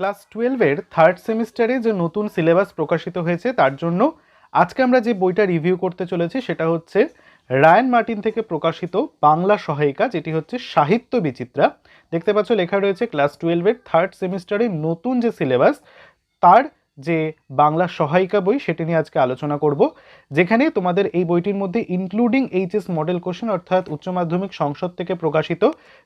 Class টুয়েলভের third সেমিস্টারে যে নতুন সিলেবাস প্রকাশিত হয়েছে, তার জন্য আজকে আমরা যে বইটা রিভিউ করতে চলেছি, সেটা হচ্ছে রায়ান মার্টিন থেকে প্রকাশিত বাংলা সহায়িকা, যেটি হচ্ছে সাহিত্য বিচিত্রা। দেখতে পাচ্ছ লেখা রয়েছে, ক্লাস টুয়েলভের থার্ড সেমিস্টারে নতুন যে সিলেবাস, তার যে বাংলা সহায়িকা বই সেটি নিয়ে আজকে আলোচনা করব, যেখানে তোমাদের এই বইটির মধ্যে ইনক্লুডিং এইচএস মডেল কোশ্চেন অর্থাৎ উচ্চ মাধ্যমিক সংসদ থেকে প্রকাশিত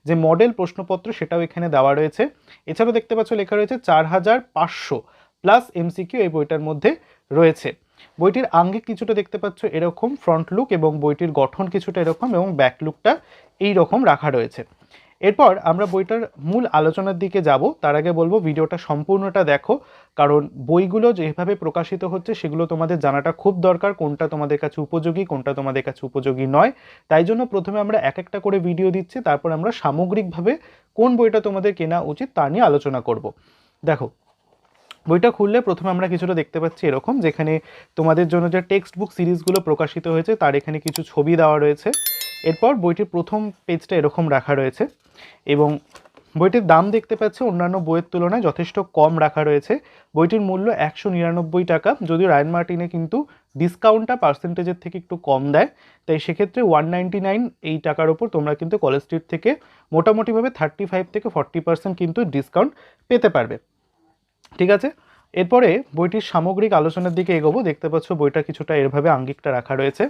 যে মডেল প্রশ্নপত্র সেটাও এখানে দেওয়া রয়েছে। এছাড়াও দেখতে পাচ্ছ লেখা রয়েছে চার হাজার পাঁচশো প্লাস এমসিকিউ এই বইটার মধ্যে রয়েছে। বইটির আঙ্গিক কিছুটা দেখতে পাচ্ছ এরকম ফ্রন্ট লুক এবং বইটির গঠন কিছুটা এরকম এবং ব্যাক লুকটা এই রকম রাখা রয়েছে। এরপর আমরা বইটার মূল আলোচনার দিকে যাব। তার আগে বলব, ভিডিওটা সম্পূর্ণটা দেখো। কারণ বইগুলো যেভাবে প্রকাশিত হচ্ছে, সেগুলো তোমাদের জানাটা খুব দরকার, কোনটা তোমাদের কাছে উপযোগী, কোনটা তোমাদের কাছে উপযোগী নয়। তাই জন্য প্রথমে আমরা এক একটা করে ভিডিও দিচ্ছি, তারপর আমরা সামগ্রিকভাবে কোন বইটা তোমাদের কেনা উচিত তা নিয়ে আলোচনা করব। দেখো, বইটা খুললে প্রথমে আমরা কিছুটা দেখতে পাচ্ছি এরকম, যেখানে তোমাদের জন্য যে টেক্সট বুক সিরিজগুলো প্রকাশিত হয়েছে, তার এখানে কিছু ছবি দেওয়া রয়েছে। এরপর বইটির প্রথম পেজটা এরকম রাখা রয়েছে। এবং বইটির দাম দেখতে পাচ্ছি অন্যান্য বইয়ের তুলনায় যথেষ্ট কম রাখা রয়েছে। বইটির মূল্য একশো নিরানব্বই টাকা, যদিও রায়ন মার্টিনে কিন্তু ডিসকাউন্টটা পার্সেন্টেজের থেকে একটু কম দেয়। তাই সেক্ষেত্রে ওয়ান নাইনটি নাইন এই টাকার ওপর তোমরা কিন্তু কলেজ স্ট্রিট থেকে মোটামুটিভাবে থার্টি ফাইভ থেকে ফর্টি পার্সেন্ট কিন্তু ডিসকাউন্ট পেতে পারবে। ঠিক আছে? এরপরে বইটির সামগ্রিক আলোচনার দিকে এগোবো। দেখতে পাচ্ছ বইটা কিছুটা এরভাবে আঙ্গিকটা রাখা রয়েছে।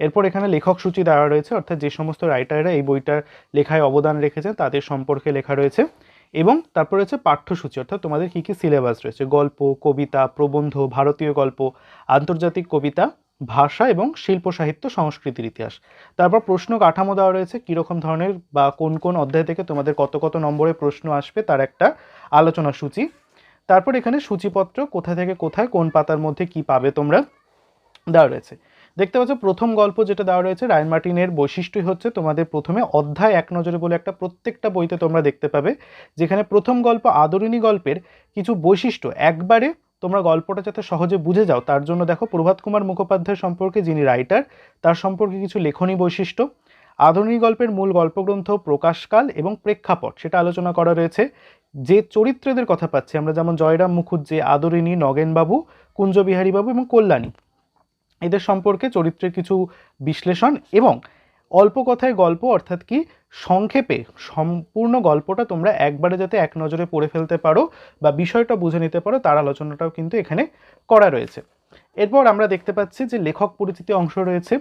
এরপর এখানে লেখক সূচি দেওয়া রয়েছে, অর্থাৎ যে সমস্ত রাইটাররা এই বইটার লেখায় অবদান রেখেছেন তাদের সম্পর্কে লেখা রয়েছে। এবং তারপর রয়েছে পাঠ্যসূচি, অর্থাৎ তোমাদের কী কী সিলেবাস রয়েছে? গল্প, কবিতা, প্রবন্ধ, ভারতীয় গল্প, আন্তর্জাতিক কবিতা, ভাষা এবং শিল্প, সাহিত্য, সংস্কৃতির ইতিহাস। তারপর প্রশ্ন কাঠামো দেওয়া রয়েছে কীরকম ধরনের বা কোন কোন অধ্যায় থেকে তোমাদের কত কত নম্বরে প্রশ্ন আসবে তার একটা আলোচনা সূচি। তারপর এখানে সূচিপত্র কোথা থেকে কোথায়, কোন পাতার মধ্যে কি পাবে তোমরা দেওয়া রয়েছে। দেখতে পাচ্ছ, প্রথম গল্প যেটা দেওয়া রয়েছে, রায়ন মার্টিনের বৈশিষ্ট্যই হচ্ছে তোমাদের প্রথমে অধ্যায় এক নজরে বলে একটা প্রত্যেকটা বইতে তোমরা দেখতে পাবে, যেখানে প্রথম গল্প আদরিণী গল্পের কিছু বৈশিষ্ট্য। একবারে তোমরা গল্পটা যাতে সহজে বুঝে যাও, তার জন্য দেখো প্রভাত কুমার মুখোপাধ্যায় সম্পর্কে যিনি রাইটার তার সম্পর্কে কিছু লেখনী বৈশিষ্ট্য। আধুনিক গল্পের মূল গল্পগ্রন্থ প্রকাশকাল এবং প্রেক্ষাপট সেটা আলোচনা করা রয়েছে। যে চরিত্রদের কথা পাচ্ছি আমরা, যেমন জয়রাম মুখুজ্জে, আদরিণী, নগেনবাবু, কুঞ্জবিহারীবাবু এবং কল্যাণী। এদের সম্পর্কে চরিত্রের কিছু বিশ্লেষণ এবং অল্প কথায় গল্প অর্থাৎ কি সংক্ষেপে সম্পূর্ণ গল্পটা তোমরা একবারে যাতে এক নজরে পড়ে ফেলতে পারো বা বিষয়টা বুঝে নিতে পারো, তার আলোচনাটাও কিন্তু এখানে করা রয়েছে। এরপর আমরা দেখতে পাচ্ছি যে লেখক পরিচিতি অংশ রয়েছে।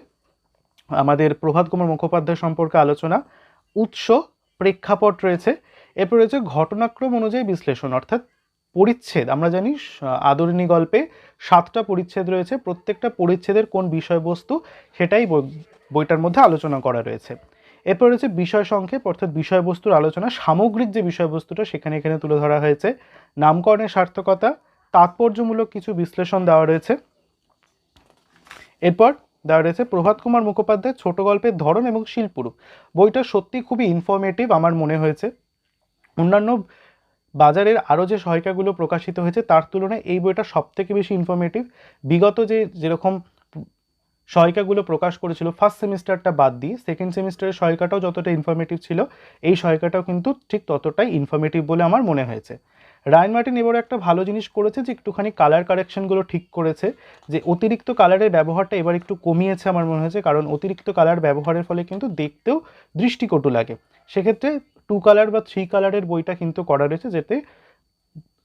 আমাদের প্রভাত কুমার মুখোপাধ্যায় সম্পর্কে আলোচনা, উৎস, প্রেক্ষাপট রয়েছে। এরপর রয়েছে ঘটনাক্রম অনুযায়ী বিশ্লেষণ, অর্থাৎ পরিচ্ছেদ। আমরা জানি আদরিণী গল্পে সাতটা পরিচ্ছেদ রয়েছে। প্রত্যেকটা পরিচ্ছেদের কোন বিষয়বস্তু সেটাই বইটার মধ্যে আলোচনা করা রয়েছে। এরপর রয়েছে বিষয় সংক্ষেপ, অর্থাৎ বিষয়বস্তুর আলোচনা। সামগ্রিক যে বিষয়বস্তুটা, সেখানে এখানে তুলে ধরা হয়েছে। নামকরণের সার্থকতা, তাৎপর্যমূলক কিছু বিশ্লেষণ দেওয়া রয়েছে। এরপর দেওয়া রয়েছে প্রভাত কুমার মুখোপাধ্যায়ের ছোট গল্পের ধরন এবং শিল্পরূপ বইটা সত্যি খুবই ইনফরমেটিভ আমার মনে হয়েছে। অন্যান্য বাজারের আরও যে সহায়িকাগুলো প্রকাশিত হয়েছে, তার তুলনায় এই বইটা সবথেকে বেশি ইনফরমেটিভ বিগত যে যেরকম সহায়িকাগুলো প্রকাশ করেছিল ফার্স্ট সেমিস্টারটা বাদ দিয়ে সেকেন্ড সেমিস্টারের সহায়িকাটাও যতটা ইনফরমেটিভ ছিল, এই সহায়িকাটাও কিন্তু ঠিক ততটাই ইনফরমেটিভ বলে আমার মনে হয়েছে। রায়ন মার্টিন এবারে একটা ভালো জিনিস করেছে যে একটুখানি কালার কারেকশনগুলো ঠিক করেছে, যে অতিরিক্ত কালারের ব্যবহারটা এবার একটু কমিয়েছে আমার মনে হয়েছে, কারণ অতিরিক্ত কালার ব্যবহারের ফলে কিন্তু দেখতেও দৃষ্টিকটু লাগে। সেক্ষেত্রে টু কালার বা থ্রি কালারের বইটা কিন্তু করা রয়েছে যাতে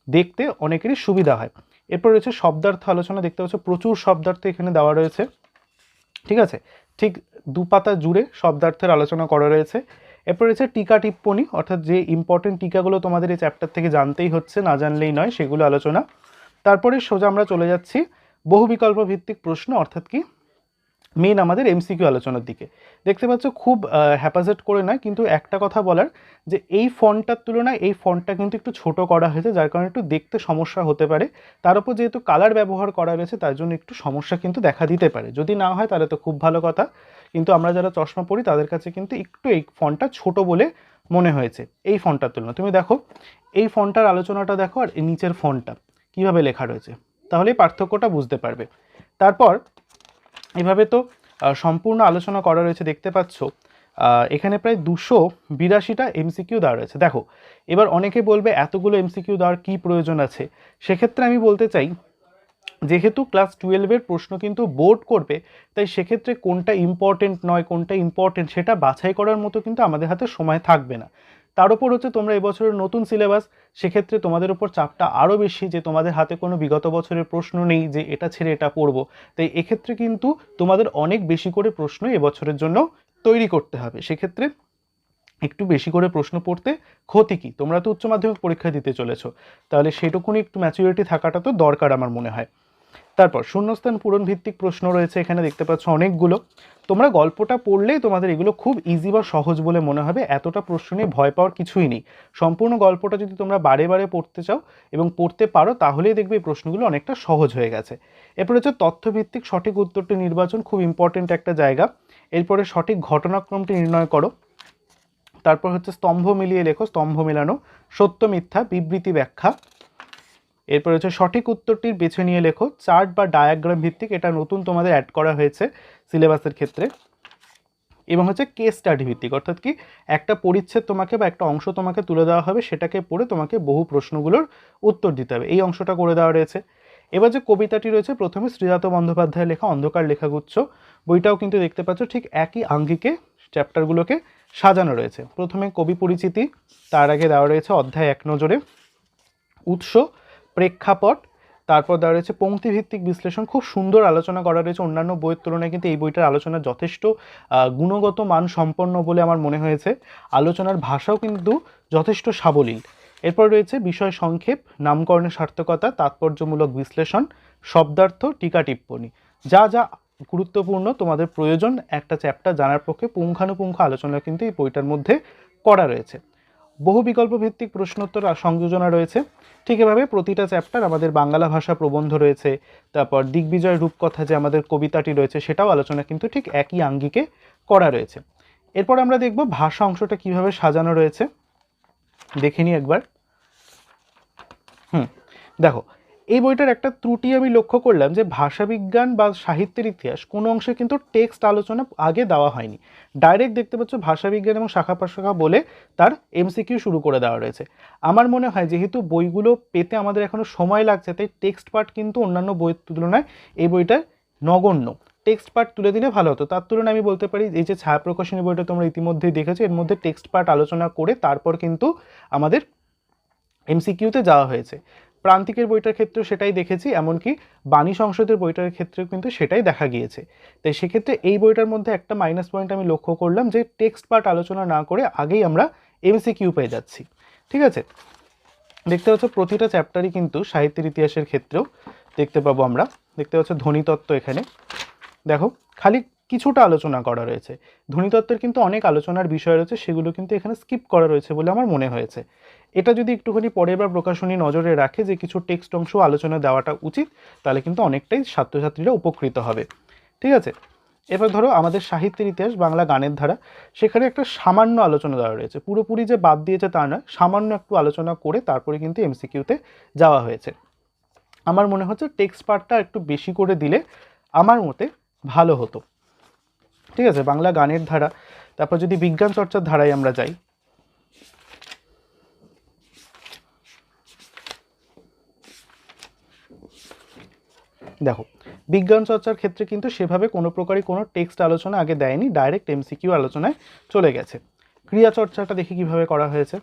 দেখতে অনেকেরই সুবিধা হয়। এরপর রয়েছে শব্দার্থ আলোচনা, দেখতে পাচ্ছ প্রচুর শব্দার্থ এখানে দেওয়া রয়েছে। ঠিক আছে? ঠিক দু পাতা জুড়ে শব্দার্থের আলোচনা করা রয়েছে। এরপর রয়েছে টিকা টিপ্পণী অর্থাৎ যে ইম্পর্টেন্ট টিকাগুলো তোমাদের এই চ্যাপ্টার থেকে জানতেই হচ্ছে, না জানলেই নয়, সেগুলো আলোচনা। তারপরে সোজা আমরা চলে যাচ্ছি বহু বিকল্প ভিত্তিক প্রশ্ন, অর্থাৎ কি? মেন আমাদের এমসিকিউ আলোচনার দিকে। দেখতে পাচ্ছ, খুব হ্যাপাজেট করে নয়, কিন্তু একটা কথা বলার, যে এই ফন্টটার তুলনায় এই ফন্টটা কিন্তু একটু ছোট করা হয়েছে, যার কারণে একটু দেখতে সমস্যা হতে পারে। তার উপর যেহেতু কালার ব্যবহার করা রয়েছে, তার জন্য একটু সমস্যা কিন্তু দেখা দিতে পারে। যদি না হয়, তাহলে তো খুব ভালো কথা। কিন্তু আমরা যারা চশমা পড়ি তাদের কাছে কিন্তু একটু এই ফোনটা ছোট বলে মনে হয়েছে। এই ফোনটার তুলনায়। তুমি দেখো, এই ফোনটার আলোচনাটা দেখো আর নিচের ফোনটা কীভাবে লেখা রয়েছে। তাহলে পার্থক্যটা বুঝতে পারবে। তারপর এভাবে তো সম্পূর্ণ আলোচনা করা রয়েছে, দেখতে পাচ্ছ। এখানে প্রায় দুশো বিরাশিটা এমসিকিউ দেওয়া রয়েছে। দেখো, এবার অনেকে বলবে, এতগুলো এমসিকিউ দেওয়ার কী প্রয়োজন আছে? সেক্ষেত্রে আমি বলতে চাই যেহেতু ক্লাস টুয়েলভের প্রশ্ন কিন্তু বোর্ড করবে, তাই সেক্ষেত্রে কোনটা ইম্পর্টেন্ট নয়, কোনটা ইম্পর্টেন্ট সেটা বাছাই করার মতো কিন্তু আমাদের হাতে সময় থাকবে না। তার উপর হচ্ছে তোমরা এবছরের নতুন সিলেবাস সেক্ষেত্রে তোমাদের উপর চাপটা আরও বেশি যে তোমাদের হাতে কোনো বিগত বছরের প্রশ্ন নেই যে এটা ছেড়ে এটা পড়ব। তাই এক্ষেত্রে কিন্তু তোমাদের অনেক বেশি করে প্রশ্ন এবছরের জন্য তৈরি করতে হবে। সেক্ষেত্রে একটু বেশি করে প্রশ্ন পড়তে ক্ষতি কি? তোমরা তো উচ্চ মাধ্যমিক পরীক্ষা দিতে চলেছো। তাহলে সেটুকুনি একটু ম্যাচুরিটি থাকাটা তো দরকার আমার মনে হয়। তারপর শূন্যস্থান পূরণ ভিত্তিক প্রশ্ন রয়েছে, এখানে দেখতে পাচ্ছ অনেকগুলো। তোমরা গল্পটা পড়লেই তোমাদের এগুলো খুব ইজি বা সহজ বলে মনে হবে, এতটা প্রশ্ন নিয়ে ভয় পাওয়ার কিছুই নেই। সম্পূর্ণ গল্পটা যদি তোমরা বারে বারে পড়তে চাও এবং পড়তে পারো, তাহলেই দেখবে এই প্রশ্নগুলো অনেকটা সহজ হয়ে গেছে। এরপর হচ্ছে তথ্যভিত্তিক সঠিক উত্তরটি নির্বাচন, খুব ইম্পর্টেন্ট একটা জায়গা। এরপরে সঠিক ঘটনাক্রমটি নির্ণয় করো। তারপর হচ্ছে স্তম্ভ মিলিয়ে লেখো, স্তম্ভ মেলানো, সত্য মিথ্যা, বিবৃতি ব্যাখ্যা। এরপর হচ্ছে সঠিক উত্তরটির বেছে নিয়ে লেখো, চার্ট বা ডায়াগ্রাম ভিত্তিক এটা নতুন তোমাদের অ্যাড করা হয়েছে সিলেবাসের ক্ষেত্রে। এবং হচ্ছে কেস স্টাডি ভিত্তিক, অর্থাৎ কি একটা পরিচ্ছেদ তোমাকে বা একটা অংশ তোমাকে তুলে দেওয়া হবে, সেটাকে পড়ে তোমাকে বহু প্রশ্নগুলোর উত্তর দিতে হবে। এই অংশটা করে দেওয়া রয়েছে। এবার যে কবিতাটি রয়েছে, প্রথমে শ্রীজাত বন্দ্যোপাধ্যায়ের লেখা অন্ধকার লেখাগুচ্ছ। বইটাও কিন্তু দেখতে পাচ্ছ, ঠিক একই আঙ্গিকে চ্যাপ্টারগুলোকে সাজানো রয়েছে। প্রথমে কবি পরিচিতি, তার আগে দেওয়া রয়েছে অধ্যায় এক নজরে। উৎস প্রেক্ষাপট, তারপর দেওয়া রয়েছে পঙ্ক্তিভিত্তিক বিশ্লেষণ। খুব সুন্দর আলোচনা করা রয়েছে অন্যান্য বইয়ের তুলনায়, কিন্তু এই বইটার আলোচনা যথেষ্ট গুণগত মান সম্পন্ন বলে আমার মনে হয়েছে। আলোচনার ভাষাও কিন্তু যথেষ্ট সাবলীল। এরপর রয়েছে বিষয় সংক্ষেপ, নামকরণের সার্থকতা, তাৎপর্যমূলক বিশ্লেষণ, শব্দার্থ, টিকা টিপ্পনী। যা যা গুরুত্বপূর্ণ, তোমাদের প্রয়োজন, একটা চ্যাপ্টার জানার পক্ষে পুঙ্খানুপুঙ্খ আলোচনা কিন্তু এই বইটার মধ্যে করা রয়েছে। বহু বিকল্প ভিত্তিক প্রশ্নোত্তর সংযোজনা রয়েছে। ঠিক এভাবে প্রতিটা চ্যাপ্টার আমাদের বাংলা ভাষা প্রবন্ধ রয়েছে, তারপর দিগ্বিজয় রূপকথা যে আমাদের কবিতাটি রয়েছে সেটাও আলোচনা কিন্তু ঠিক একই আঙ্গিকে করা রয়েছে। এরপর আমরা দেখব ভাষা অংশটা কীভাবে সাজানো রয়েছে। দেখে নিই একবার। হুম, দেখো এই বইটার একটা ত্রুটি আমি লক্ষ্য করলাম যে ভাষাবিজ্ঞান বা সাহিত্যের ইতিহাস কোনো অংশে কিন্তু টেক্সট আলোচনা আগে দেওয়া হয়নি। ডাইরেক্ট দেখতে পাচ্ছ ভাষাবিজ্ঞান এবং শাখা প্রশাখা বলে তার এমসিকিউ শুরু করে দেওয়া রয়েছে। আমার মনে হয় যেহেতু বইগুলো পেতে আমাদের এখনও সময় লাগছে, তাই টেক্সট পার্ট কিন্তু অন্যান্য বইয়ের তুলনায় এই বইটার নগণ্য। টেক্সট পার্ট তুলে দিলে ভালো হতো। তার তুলনায় আমি বলতে পারি এই যে ছায়া প্রকাশনী বইটা তোমরা ইতিমধ্যেই দেখেছ, এর মধ্যে টেক্সট পার্ট আলোচনা করে তারপর কিন্তু আমাদের এমসিকিউতে যাওয়া হয়েছে। প্রান্তিকের বইটার ক্ষেত্রেও সেটাই দেখেছি, এমনকি বাণী সংসদের বইটার ক্ষেত্রেও কিন্তু সেটাই দেখা গিয়েছে। তাই সেক্ষেত্রে এই বইটার মধ্যে একটা মাইনাস পয়েন্ট আমি লক্ষ্য করলাম যে টেক্সট পার্ট আলোচনা না করে আগেই আমরা এমসিকিউ পেয়ে যাচ্ছি। ঠিক আছে? দেখতে পাচ্ছ প্রতিটা চ্যাপ্টারই কিন্তু সাহিত্যের ইতিহাসের ক্ষেত্রেও দেখতে পাবো আমরা। দেখতে পাচ্ছ ধ্বনিতত্ত্ব এখানে। দেখো, খালি কিছুটা আলোচনা করা রয়েছে। ধ্বনিতত্ত্বের কিন্তু অনেক আলোচনার বিষয় রয়েছে, সেগুলো কিন্তু এখানে স্কিপ করা রয়েছে বলে আমার মনে হয়েছে। এটা যদি একটুখানি পরের বার প্রকাশনী নজরে রাখে যে কিছু টেক্সট অংশ আলোচনা দেওয়াটা উচিত, তাহলে কিন্তু অনেকটাই ছাত্রছাত্রীরা উপকৃত হবে। ঠিক আছে? এবার ধরো আমাদের সাহিত্যের ইতিহাস, বাংলা গানের ধারা। সেখানে একটা সামান্য আলোচনা দেওয়া রয়েছে। পুরোপুরি যে বাদ দিয়েছে তা নয়, সামান্য একটু আলোচনা করে তারপরে কিন্তু এমসিকিউতে যাওয়া হয়েছে। আমার মনে হচ্ছে টেক্সট পার্টটা একটু বেশি করে দিলে আমার মতে ভালো হতো। ঠিক আছে, বাংলা গানের ধারা। তারপর যদি বিজ্ঞান চর্চার ধারায় আমরা যাই। দেখো, বিজ্ঞান চর্চার ক্ষেত্রে কিন্তু সেভাবে কোনো প্রকারই কোনো টেক্সট আলোচনা আগে দেয়নি, ডাইরেক্ট এমসিকিউ আলোচনায় চলে গেছে। ক্রিয়া চর্চাটা দেখি কীভাবে করা হয়েছে।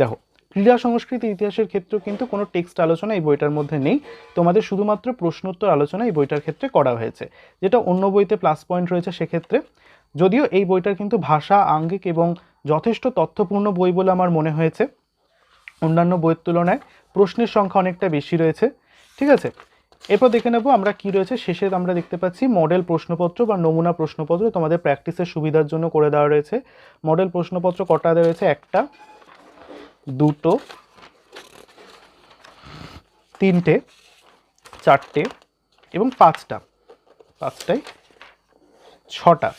দেখো ক্রীড়া সংস্কৃতি ইতিহাসের ক্ষেত্রেও কিন্তু কোনো টেক্সট আলোচনা এই বইটার মধ্যে নেই। তোমাদের শুধুমাত্র প্রশ্নোত্তর আলোচনা এই বইটার ক্ষেত্রে করা হয়েছে। যেটা অন্য বইতে প্লাস পয়েন্ট রয়েছে সেক্ষেত্রে। যদিও এই বইটার কিন্তু ভাষা, আঙ্গিক এবং যথেষ্ট তথ্যপূর্ণ বই বলে আমার মনে হয়েছে। অন্যান্য বইয়ের তুলনায় প্রশ্নের সংখ্যা অনেকটা বেশি রয়েছে। ঠিক আছে? এরপর দেখে নেব আমরা কি রয়েছে। শেষে আমরা দেখতে পাচ্ছি মডেল প্রশ্নপত্র বা নমুনা প্রশ্নপত্র তোমাদের প্র্যাকটিসের সুবিধার জন্য করে দেওয়া রয়েছে। মডেল প্রশ্নপত্র কটা রয়েছে? একটা। দুটো, তিনটে, চারটে এবং পাঁচটা। পাঁচটায় ছটা।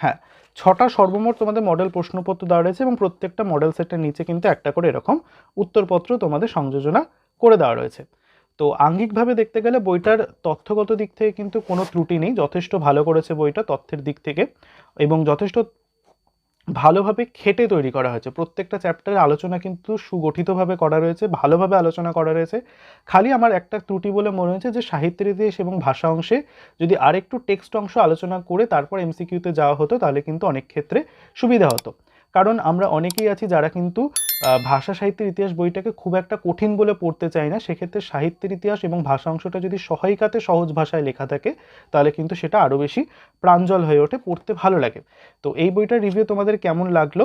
হ্যাঁ ছটা সর্বমোট তোমাদের মডেল প্রশ্নপত্র দেওয়া রয়েছে এবং প্রত্যেকটা মডেল সেটের নিচে কিন্তু একটা করে এরকম উত্তরপত্র তোমাদের সংযোজনা করে দেওয়া রয়েছে। তো আঙ্গিকভাবে দেখতে গেলে বইটার তথ্যগত দিক থেকে কিন্তু কোনো ত্রুটি নেই, যথেষ্ট ভালো করেছে বইটা তথ্যের দিক থেকে এবং যথেষ্ট ভালোভাবে খেটে তৈরি করা হয়েছে। প্রত্যেকটা চ্যাপ্টারে আলোচনা কিন্তু সুগঠিতভাবে করা রয়েছে, ভালোভাবে আলোচনা করা রয়েছে। খালি আমার একটা ত্রুটি বলে মনে হয়েছে যে, সাহিত্যের ইতিহাস এবং ভাষা অংশে যদি আরেকটু টেক্সট অংশ আলোচনা করে তারপর এমসিকিউতে যাওয়া হতো, তাহলে কিন্তু অনেক ক্ষেত্রে সুবিধা হতো। কারণ আমরা অনেকেই আছি যারা কিন্তু ভাষা সাহিত্যের ইতিহাস বইটাকে খুব একটা কঠিন বলে পড়তে চাই না। সেক্ষেত্রে সাহিত্যের ইতিহাস এবং ভাষা অংশটা যদি সহায়িকাতে সহজ ভাষায় লেখা থাকে, তাহলে কিন্তু সেটা আরও বেশি প্রাঞ্জল হয়ে ওঠে, পড়তে ভালো লাগে। তো এই বইটার রিভিউ তোমাদের কেমন লাগল?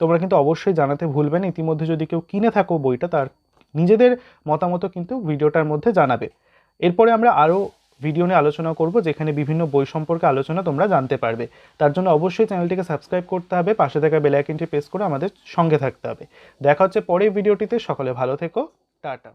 তোমরা কিন্তু অবশ্যই জানাতে ভুলবে না। ইতিমধ্যে যদি কেউ কিনে থাকো বইটা, তার নিজেদের মতামত কিন্তু ভিডিওটার মধ্যে জানাবে। এরপরে আমরা আরও ভিডিও নিয়ে আলোচনা করব, যেখানে বিভিন্ন বই সম্পর্কে আলোচনা তোমরা জানতে পারবে। তার জন্য অবশ্যই চ্যানেলটিকে সাবস্ক্রাইব করতে হবে, পাশে থাকা বেল আইকনটি প্রেস করে আমাদের সঙ্গে থাকতে হবে। দেখা হচ্ছে পরের ভিডিওটিতে সকলে ভালো থেকো। টাটা।